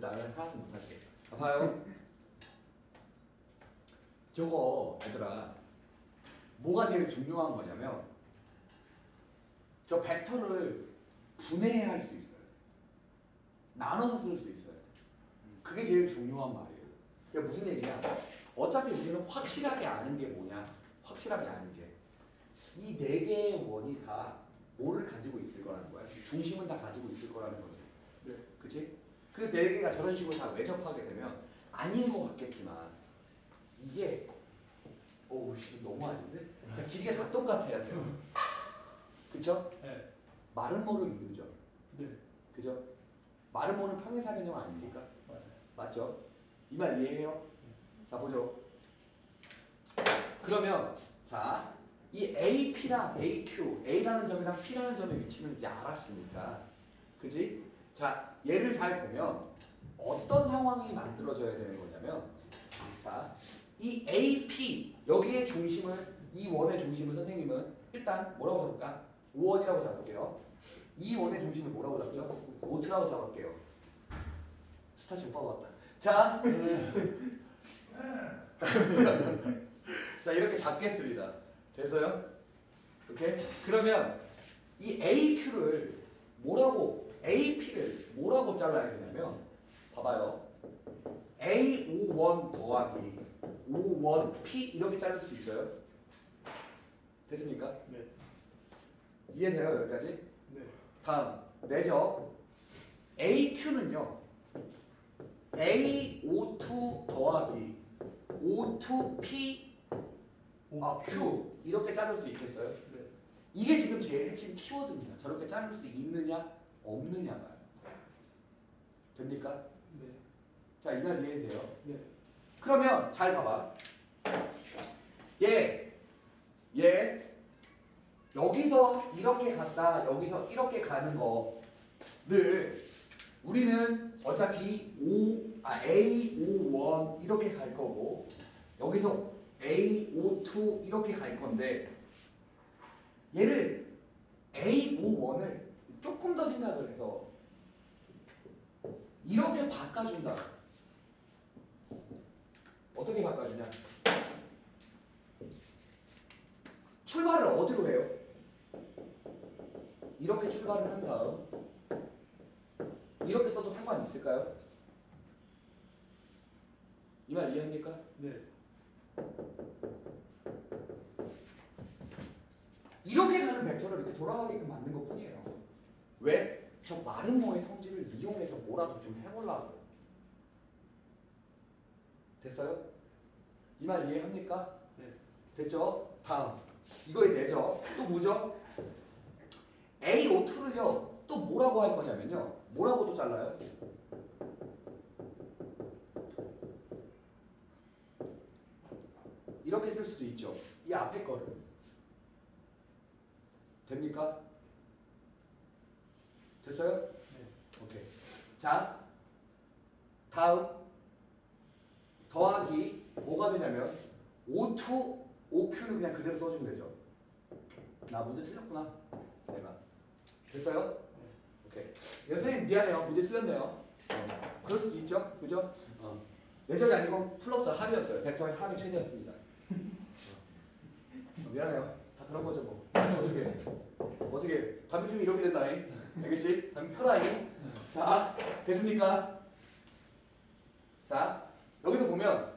나는 하나도 못할게. 자, 봐요. 저거 얘들아 뭐가 제일 중요한 거냐면 저 벡터를 분해할 수 있어요. 나눠서 쓸 수 있어요. 그게 제일 중요한 말이에요. 그게 무슨 얘기냐? 어차피 우리는 확실하게 아는 게 뭐냐? 확실하게 아는 게 이 네 개의 원이 다 뭐를 가지고 있을 거라는 거야. 중심은 다 가지고 있을 거라는 거지. 네. 그치? 그 네 개가 저런 식으로 다 외접하게 되면 아닌 것 같겠지만 이게 오우 씨 너무 아닌데? 자, 길이가 다 똑같아야 돼요. 그쵸? 네. 마른 모를 이루죠. 네. 그죠? 마른 모는 평행사 변형 아닙니까? 맞아요. 맞죠? 이 말 이해해요? 자 보죠. 그러면 자, 이 AP랑 AQ, A라는 점이랑 P라는 점의 위치는 이제 알았으니까, 그지? 자, 얘를 잘 보면 어떤 상황이 만들어져야 되는 거냐면, 자, 이 AP 여기에 중심을 이 원의 중심을 선생님은 일단 뭐라고 잡을까? 5원이라고 잡을게요. 이 원의 중심을 뭐라고 잡죠? 오트라고 잡을게요. 스타치 오빠 왔다. 자, 자 이렇게 잡겠습니다. 됐어요? 오케이? 그러면 이 AQ를 뭐라고 AP를 뭐라고 잘라야 되냐면 봐봐요. A51 더하기 51P 이렇게 자를 수 있어요? 됐습니까? 네. 이해돼요 여기까지? 네. 다음 내적 AQ는요 A52 더하기 O2P 아, Q 이렇게 자를 수 있겠어요? 네. 이게 지금 제일 핵심 키워드입니다. 저렇게 자를 수 있느냐 없느냐가 됩니까? 네. 자, 이 말 이해돼요? 네. 그러면 잘 봐봐. 얘, 얘 여기서 이렇게 갔다 여기서 이렇게 가는 거를 우리는 어차피 5, 아 A51 이렇게 갈 거고 여기서 A52 이렇게 갈 건데 얘를 A51을 조금 더 생각을 해서 이렇게 바꿔준다. 어떻게 바꿔주냐? 출발을 어디로 해요? 이렇게 출발을 한 다음 이렇게 써도 상관이 있을까요? 이 말 이해합니까? 네. 이렇게 가는 벡터를 이렇게 돌아가게끔 만든 것 뿐이에요. 왜? 저 마름모의 성질을 이용해서 뭐라도 좀 해보려고. 됐어요? 이 말 이해합니까? 네. 됐죠? 다음. 이거에 내죠. 또 뭐죠? A52를요. 또 뭐라고 할 거냐면요. 뭐라고 또 잘라요? 이렇게 쓸 수도 있죠. 이 앞에 거를. 됩니까? 됐어요? 네. 오케이. 자, 다음 더하기 뭐가 되냐면 O2, OQ는 그냥 그대로 써주면 되죠. 나 문제 틀렸구나. 내가. 됐어요? 오케이. 예, 선생님 미안해요. 문제 틀렸네요. 어, 그럴 수도 있죠. 그죠? 어. 내절이 아니고 플러스 합이었어요. 벡터의 합이 최대였습니다. 어, 미안해요. 다 그런 거죠 뭐. 어떻게? 어떻게? 피면 이렇게 된다잉. 알겠지? 담배 펴라잉. 자, 됐습니까? 자, 여기서 보면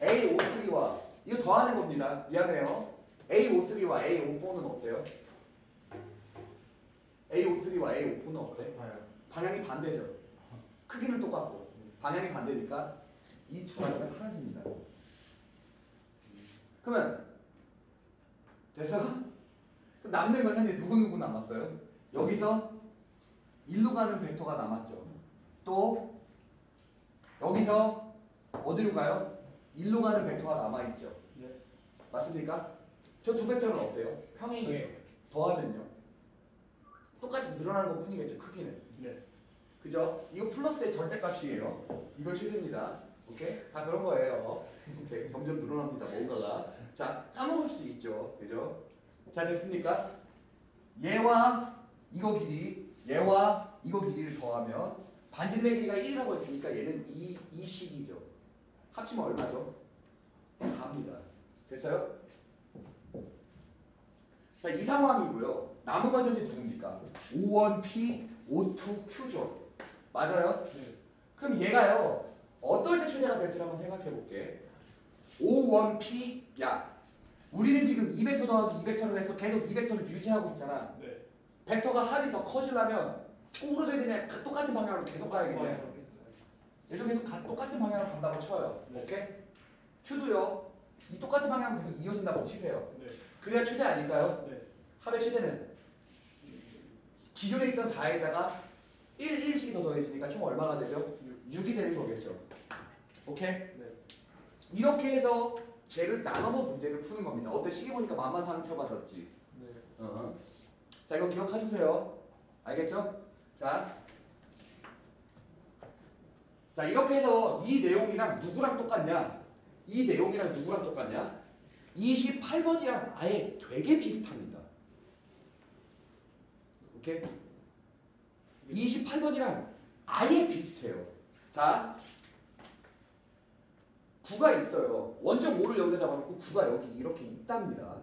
A53와 이거 더하는 겁니다. 미안해요. A53와 A54는 어때요? A53와 A54는 어때? 방향이 반대죠. 크기는 똑같고 방향이 반대니까 이두 가지가 사라집니다. 그러면 돼서 남는 건 현재 누구 누구 남았어요? 여기서 일로 가는 벡터가 남았죠. 또 여기서 어디로 가요? 일로 가는 벡터가 남아 있죠. 네. 맞습니까? 저 두 벡터는 어때요? 평행이죠. 더하면요. 똑같이 늘어나는 것 뿐이겠죠. 크기는. 네. 그죠? 이거 플러스의 절대값이에요. 이걸 최대입니다. 오케이? 다 그런 거예요. 오케이? 점점 늘어납니다. 뭔가가. 자, 까먹을 수도 있죠. 그죠? 자, 됐습니까? 얘와 이거 길이, 얘와 이거 길이를 더하면 반지름의 길이가 1이라고 했으니까 얘는 2, 2식이죠. 합치면 얼마죠? 4입니다. 됐어요? 자, 이 상황이고요. 나무가 전지 누굽니까? O1P, O2Q죠. 맞아요? 네. 그럼 얘가요. 어떨 때 초대가 될지 한번 생각해 볼게. O1P, 야, 우리는 지금 2벡터 더하기 2벡터를 해서 계속 2벡터를 유지하고 있잖아. 네. 벡터가 합이 더 커지려면 구부러져야 되냐? 가- 똑같은 방향으로 계속 가야겠네. 얘도 계속 가- 똑같은 방향으로 간다고 쳐요. 네. 오케이? 큐도요. 이 똑같은 방향으로 계속 이어진다고 치세요. 네. 그래야 최대 아닐까요? 네. 합의 최대는 기존에 있던 4에다가 1, 1씩이 더 더해지니까 총 얼마가 되죠? 6 이 되는 거겠죠. 오케이? 네. 이렇게 해서 쟤를 나눠서 문제를 푸는 겁니다. 어때? 시계 보니까 만만 상처받았지. 네. 어. 자 이거 기억해주세요. 알겠죠? 자, 자 이렇게 해서 이 내용이랑 누구랑 똑같냐? 이 내용이랑 누구랑 똑같냐? 28번이랑 아예 되게 비슷합니다. 오케이? 28번이랑 아예 비슷해요. 자, 9가 있어요. 원점 5를 여기다 잡아놓고 9가 여기 이렇게 있답니다.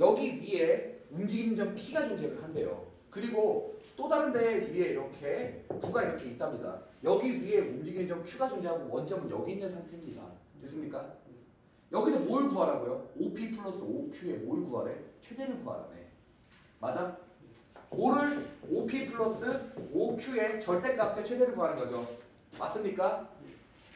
여기 위에 움직이는 점 P가 존재를 한대요. 그리고 또 다른 데 위에 이렇게 9가 이렇게 있답니다. 여기 위에 움직이는 점 Q가 존재하고 원점은 여기 있는 상태입니다. 됐습니까? 여기서 뭘 구하라고요? OP 플러스 OQ에 뭘 구하래? 최대를 구하라네. 맞아? 5를 OP 플러스 OQ의 절대값의 최대를 구하는 거죠. 맞습니까?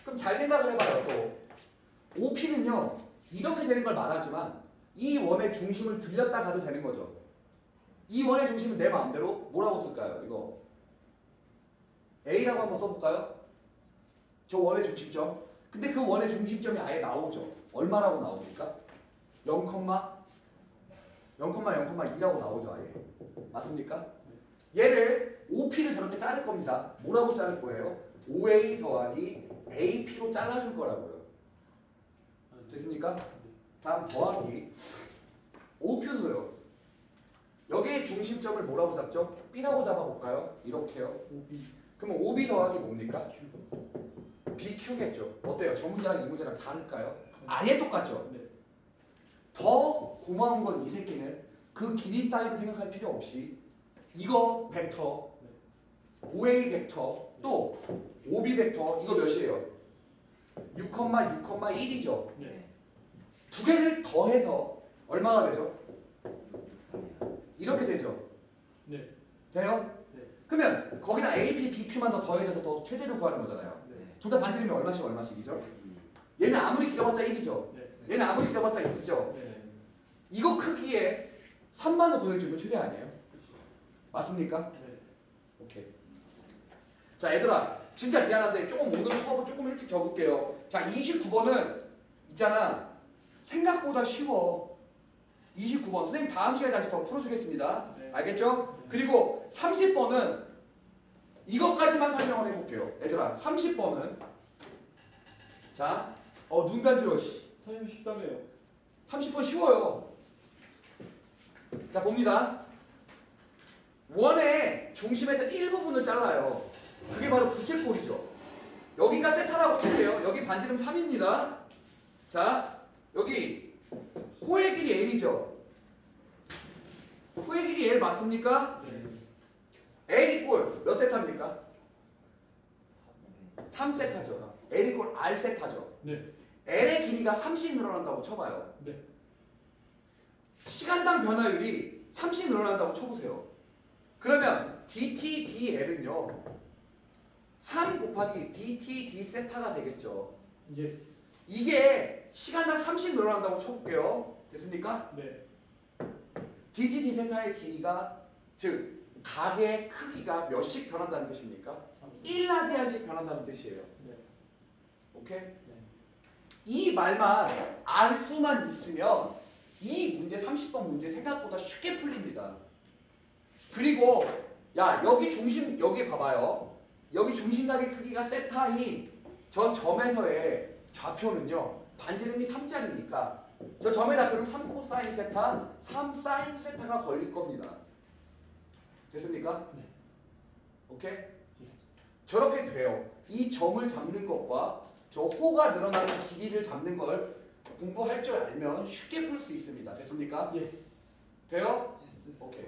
그럼 잘 생각을 해봐요. 또 OP는요 이렇게 되는 걸 말하지만 이 원의 중심을 들렸다 가도 되는 거죠. 이 원의 중심은 내 마음대로 뭐라고 쓸까요? 이거 A라고 한번 써볼까요? 저 원의 중심점. 근데 그 원의 중심점이 아예 나오죠. 얼마라고 나옵니까? 0, 0,0,2라고 나오죠 아예. 맞습니까? 얘를 OP를 저렇게 자를 겁니다. 뭐라고 자를 거예요? OA 더하기 AP로 잘라줄 거라고요. 됐습니까? 다음 더하기 OQ도요. 여기의 중심점을 뭐라고 잡죠? B라고 잡아볼까요? 이렇게요. 오비. 그러면 OB 더하기 뭡니까? BQ겠죠. 어때요? 저 문제랑 이 문제랑 다를까요? 아예 똑같죠. 네. 더 고마운 건 이 새끼는 그 길이 따위로 생각할 필요 없이 이거 벡터, OA 벡터, 또 OB 벡터 이거 몇이에요? 6,6,1이죠. 네. 두 개를 더해서 얼마가 되죠? 이렇게 되죠. 네. 돼요? 네. 그러면 거기다 AP, BQ만 더 더해져서 더 최대를 구하는 거잖아요. 네. 둘다 반지름이 얼마씩 얼마씩이죠? 얘는 아무리 길어봤자 1이죠. 네. 얘는 아무리 길어봤자 2죠. 네. 이거 크기에 3만 더 더해주면 최대 아니에요? 맞습니까? 네. 오케이. 자, 얘들아. 진짜 미안한데 조금 오늘 수업을 조금 일찍 적을게요. 자, 29번은 있잖아. 생각보다 쉬워. 29번. 선생님 다음 시간에 다시 더 풀어주겠습니다. 네. 알겠죠? 그리고 30번은 이것까지만 설명을 해볼게요. 얘들아, 30번은 자, 어, 눈 간지러워. 씨. 선생님 쉽다며요. 30번 쉬워요. 자, 봅니다. 원의 중심에서 일부분을 잘라요. 그게 바로 부채꼴이죠. 여기가 세타라고 치세요. 여기 반지름 3입니다. 자, 여기 호의 길이 L이죠. 호의 길이 L 맞습니까? 네. L 이 꼴 몇 세타입니까? 3세타죠. L 이꼴 R 세타죠. 네. L의 길이가 30 늘어난다고 쳐봐요. 네. 시간당 변화율이 30 늘어난다고 쳐보세요. 그러면 dt dl은요 3 곱하기 dt d 세타가 되겠죠. 예스. 이게 시간당 30 늘어난다고 쳐볼게요. 됐습니까? 네. dt d 세타의 길이가 즉 각의 크기가 몇씩 변한다는 뜻입니까? 1라디안씩 변한다는 뜻이에요. 네. 오케이? 네. 이 말만 알 수만 있으면 이 문제 30번 문제 생각보다 쉽게 풀립니다. 그리고 야 여기 중심 여기 봐봐요. 여기 중심각의 크기가 세타인 저 점에서의 좌표는요 반지름이 3짜리니까 저 점의 좌표는 3 코사인 세타, 3 사인 세타가 걸릴 겁니다. 됐습니까? 네. 오케이? 저렇게 돼요. 이 점을 잡는 것과 저 호가 늘어나는 길이를 잡는 걸 공부할 줄 알면 쉽게 풀 수 있습니다. 됐습니까? 예스. 돼요? 예스. 오케이.